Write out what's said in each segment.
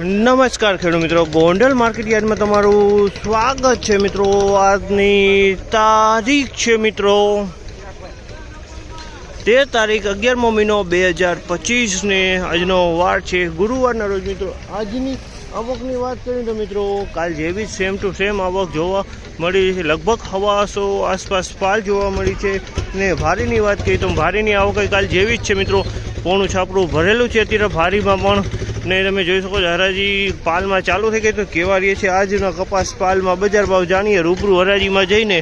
નમસ્કાર ખેડૂત મિત્રો. ગોંડલ માર્કેટ યાર્ડમાં તમારું સ્વાગત છે મિત્રો. આજની તારીખ છે મિત્રો તેર તારીખ અગિયારમો મહિનો બે હજાર પચીસને. આજનો વાર છે ગુરુવારના રોજ મિત્રો. આજની આવકની વાત કરીએ તો મિત્રો, કાલ જેવી સેમ ટુ સેમ આવક જોવા મળી છે. લગભગ હવાસો આસપાસ પાલ જોવા મળી છે. ને ભારીની વાત કરીએ તો ભારીની આવક કાલ જેવી જ છે મિત્રો. પોણું છાપરું ભરેલું છે. અત્યારે ભારીમાં પણ ને તમે જોઈ શકો છો, હરાજી પાલમાં ચાલુ થઈ ગઈ તો કેવા રહીએ છે આજના કપાસ પાલમાં બજાર ભાવ જાણીએ, રૂબરૂ હરાજીમાં જઈને.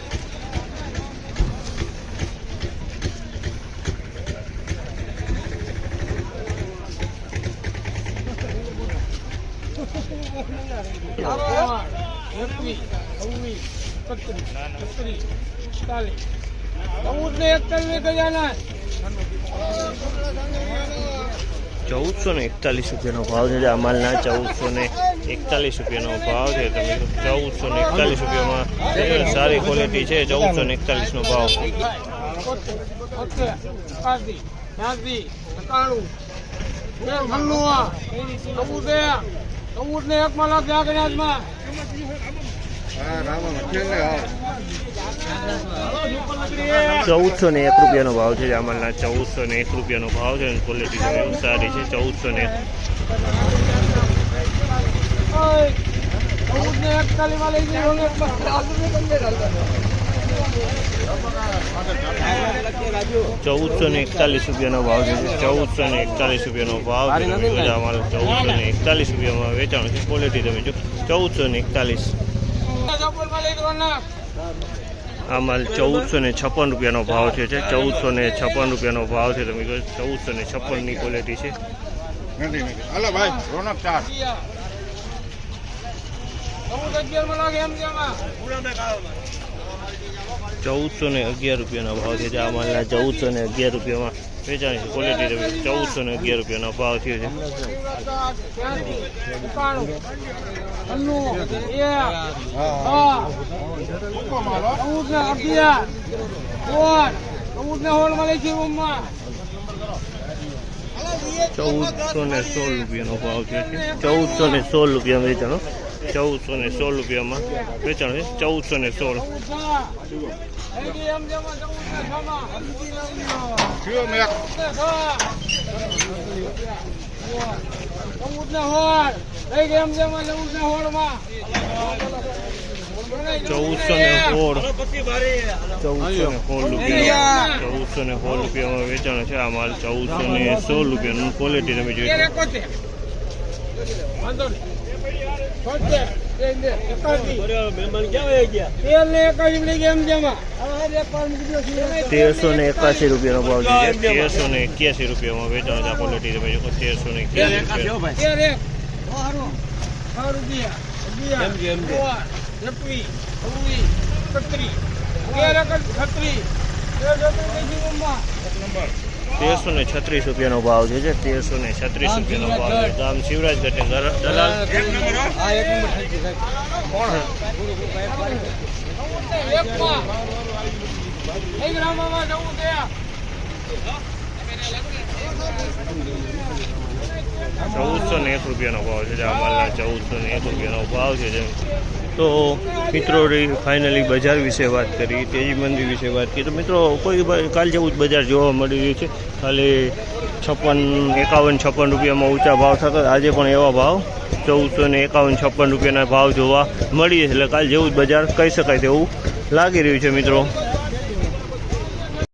એકતાલીસ હજાર ચૌદસો ને એકતાલીસ રૂપિયાનો ભાવ છે આ ચૌદસો ને એકતાલીસ રૂપિયાનો ભાવ છે તમે ચૌદસો ને એકતાલીસ રૂપિયામાં સારી ક્વોલિટી છે ચૌદસો ને એકતાલીસનો ભાવ ચૌદ ને એક માં લાખ ચૌદસો ને એક રૂપિયાનો ભાવ છે જામલના માલના ચૌદસો ને એક રૂપિયાનો ભાવ છે ક્વોલિટી બહુ સારી છે ચૌદસો ને ચૌદસો ને એકતાલીસ રૂપિયાનો ભાવ છે ચૌદસો ને એકતાલીસ રૂપિયાનો ભાવ છે. ચૌદસો ને એકતાલીસ રૂપિયામાં વેચાણ છે ક્વોલિટી તમે જો ચૌદસો ને એકતાલીસ. માં આ માલ ચૌદસો ને છપ્પન રૂપિયાનો ભાવ છે છે. ચૌદસો ને છપ્પન રૂપિયાનો ભાવ છે તમે ચૌદસો ને છપ્પનની ક્વોલિટી છે. ચૌદસો ને અગિયાર રૂપિયાનો ભાવ છે. આ માલના ચૌદસો ને અગિયાર રૂપિયામાં. વેચાણ છે ક્વોલિટી તમે ચૌદસો ને અગિયાર રૂપિયાનો ભાવ થયો છે. ચૌદસો ને સોળ રૂપિયાનો ભાવ થયો છે. ચૌદસો ને સોળ રૂપિયામાં વેચાણો ચૌદસો ને સોળ રૂપિયામાં. વેચાણ છે. ચૌદસો ને સોળ. ચૌદસો ને સોળ. ચૌદસો ને સોળ રૂપિયા ચૌદસો ને સોળ રૂપિયામાં વેચાણ છે. આ માલ ચૌદસો ને સોળ રૂપિયાનું ક્વોલિટી તમે જોઈ વાંધો તેરસો ને એકાસી રૂપિયાનો ભાવ છે. તેરસો ને એક્યાસી રૂપિયામાં વેચાણ છે ક્વોલિટી તમે જોકો તેરસો ને એક્યાસી રૂપિયા. તેરસો ને છત્રીસ રૂપિયાનો ભાવ છે જે તેરસો ને છત્રીસ રૂપિયાનો ભાવ છે. ગામ શિવરાજ ગઢે દલાલ છે. ચૌદસો ને એક રૂપિયાનો ભાવ છે આ ચૌદસો ને એક રૂપિયાનો ભાવ છે જેમ. તો મિત્રો ફાઇનલી બજાર વિશે વાત કરી તેજી મંદિર વિશે વાત કરી. તો મિત્રો, કોઈ કાલ જેવું જ બજાર જોવા મળી રહ્યું છે. ખાલી છપ્પન, એકાવન, છપ્પન રૂપિયામાં ઊંચા ભાવ થતા આજે પણ એવા ભાવ, ચૌદસો ને એકાવન, છપ્પન રૂપિયાના ભાવ જોવા મળી છે. એટલે કાલ જેવું જ બજાર કહી શકાય તેવું લાગી રહ્યું છે મિત્રો.